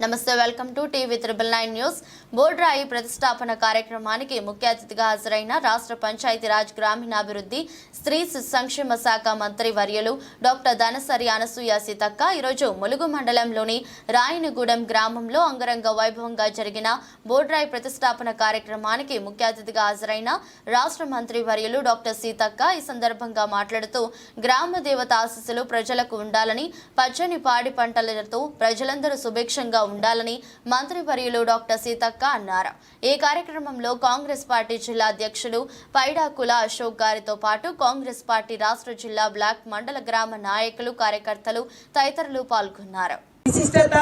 నమస్తే welcome to TV triple nine news. బోర్డ్రాయి ప్రతిష్టాపన కార్యక్రమానికి ముఖ్య అతిథిగా హాజరైన రాష్ట్ర పంచాయతీరాజ్ గ్రామీణాభివృద్ధి స్త్రీ సంక్షేమ శాఖ మంత్రి వర్యలు డాక్టర్ ధనసరి అనసూయ సీతక్క ఈరోజు ములుగు మండలంలోని రాయనిగూడెం గ్రామంలో అంగరంగ వైభవంగా జరిగిన బోర్డ్రాయి ప్రతిష్టాపన కార్యక్రమానికి ముఖ్య అతిథిగా హాజరైన రాష్ట్ర మంత్రి వర్యలు డాక్టర్ సీతక్క ఈ సందర్భంగా మాట్లాడుతూ గ్రామ దేవత ఆశీస్సులు ప్రజలకు ఉండాలని పచ్చని పాడి పంటలతో ప్రజలందరూ సుభిక్షంగా ఉండాలని మంత్రి వర్యులు డాక్టర్ సీతక్క అన్నారు. ఈ కార్యక్రమంలో కాంగ్రెస్ పార్టీ జిల్లా అధ్యక్షులు పైడాకుల అశోక్ గారితో పాటు కాంగ్రెస్ పార్టీ రాష్ట్ర జిల్లా బ్లాక్ మండల గ్రామ నాయకులు కార్యకర్తలు తదితరులు పాల్గొన్నారు. విశిష్టత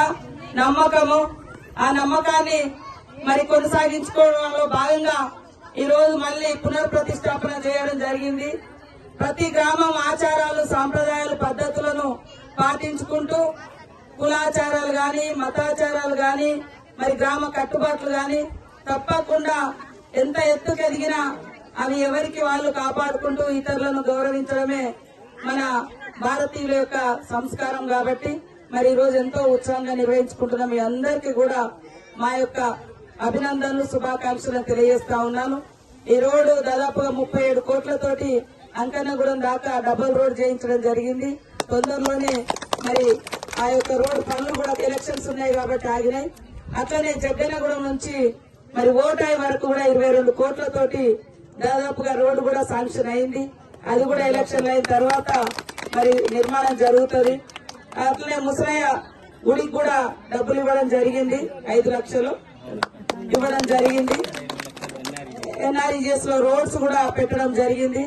నమ్మకము ఆ నమ్మకాన్ని మరి కొనసాగించుకోవడంలో భాగంగా ఈ రోజు మళ్ళీ పునర్ప్రతిష్టాపన చేయడం జరిగింది. ప్రతి గ్రామం ఆచారాలు సాంప్రదాయాలు పద్ధతులను పాటించుకుంటూ కులాచారాలు గాని మతాచారాలు గాని మరి గ్రామ కట్టుబాట్లు గాని తప్పకుండా ఎంత ఎత్తుకు ఎదిగినా అవి ఎవరికి వాళ్ళు కాపాడుకుంటూ ఇతరులను గౌరవించడమే మన భారతీయుల యొక్క సంస్కారం కాబట్టి మరి ఈ రోజు ఎంతో ఉత్సాహంగా నిర్వహించుకుంటున్న మీ అందరికీ కూడా మా యొక్క అభినందనలు శుభాకాంక్షలు తెలియజేస్తా ఉన్నాను. ఈ రోడ్డు దాదాపుగా ముప్పై ఏడు కోట్లతోటి అంకన్నగూడెం దాకా డబుల్ రోడ్ చేయించడం జరిగింది. తొందరలోనే మరి ఆ యొక్క రోడ్డు పనులు కూడా ఎలక్షన్స్ ఉన్నాయి కాబట్టి ఆగినాయి. అట్లనే జగ్గనగూడెం నుంచి మరి ఓటాయి వరకు కూడా ఇరవై రెండు కోట్లతోటి దాదాపుగా రోడ్డు కూడా శాంక్షన్ అయింది. అది కూడా ఎలక్షన్ అయిన తర్వాత మరి నిర్మాణం జరుగుతుంది. అట్లనే ముసలయ్య గుడికి కూడా డబ్బులు ఇవ్వడం జరిగింది. ఐదు లక్షలు ఇవ్వడం జరిగింది. ఎన్ఆర్ఈఎస్లో రోడ్స్ కూడా పెట్టడం జరిగింది.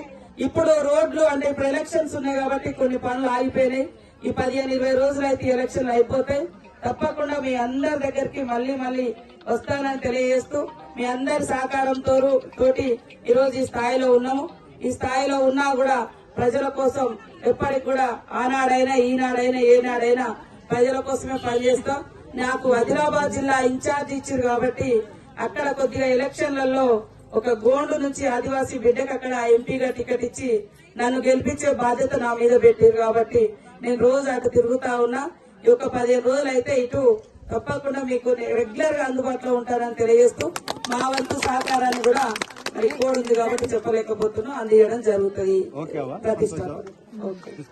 ఇప్పుడు రోడ్లు అంటే ఇప్పుడు ఎలక్షన్స్ ఉన్నాయి కాబట్టి కొన్ని పనులు ఆగిపోయినాయి. ఈ పదిహేను ఇరవై రోజులు అయితే ఎలక్షన్లు అయిపోతాయి తప్పకుండా మీ అందరి దగ్గరికి మళ్ళీ మళ్ళీ వస్తానని తెలియజేస్తూ మీ అందరి సహకారంతో తోటి ఈరోజు ఈ స్థాయిలో ఉన్నాము. ఈ స్థాయిలో ఉన్నా కూడా ప్రజల కోసం ఎప్పటికి కూడా ఆనాడైనా ఈనాడైనా ఏనాడైనా ప్రజల కోసమే పనిచేస్తాం. నాకు ఆదిలాబాద్ జిల్లా ఇన్ఛార్జ్ ఇచ్చారు కాబట్టి అక్కడ కొద్దిగా ఎలక్షన్లలో ఒక గోండు నుంచి ఆదివాసీ బిడ్డకు అక్కడ ఎంపీగా టికెట్ ఇచ్చి నన్ను గెలిపించే బాధ్యత నా మీద పెట్టారు కాబట్టి నేను రోజు అటు తిరుగుతా ఉన్నా. ఈ ఒక పదిహేను రోజులు అయితే ఇటు తప్పకుండా మీకు రెగ్యులర్గా అందుబాటులో ఉంటానని తెలియజేస్తూ మా వంతు సహకారాన్ని కూడా మరి కోడ్ ఉంది కాబట్టి చెప్పలేకపోతున్నా. అందియడం జరుగుతుంది. ఓకే.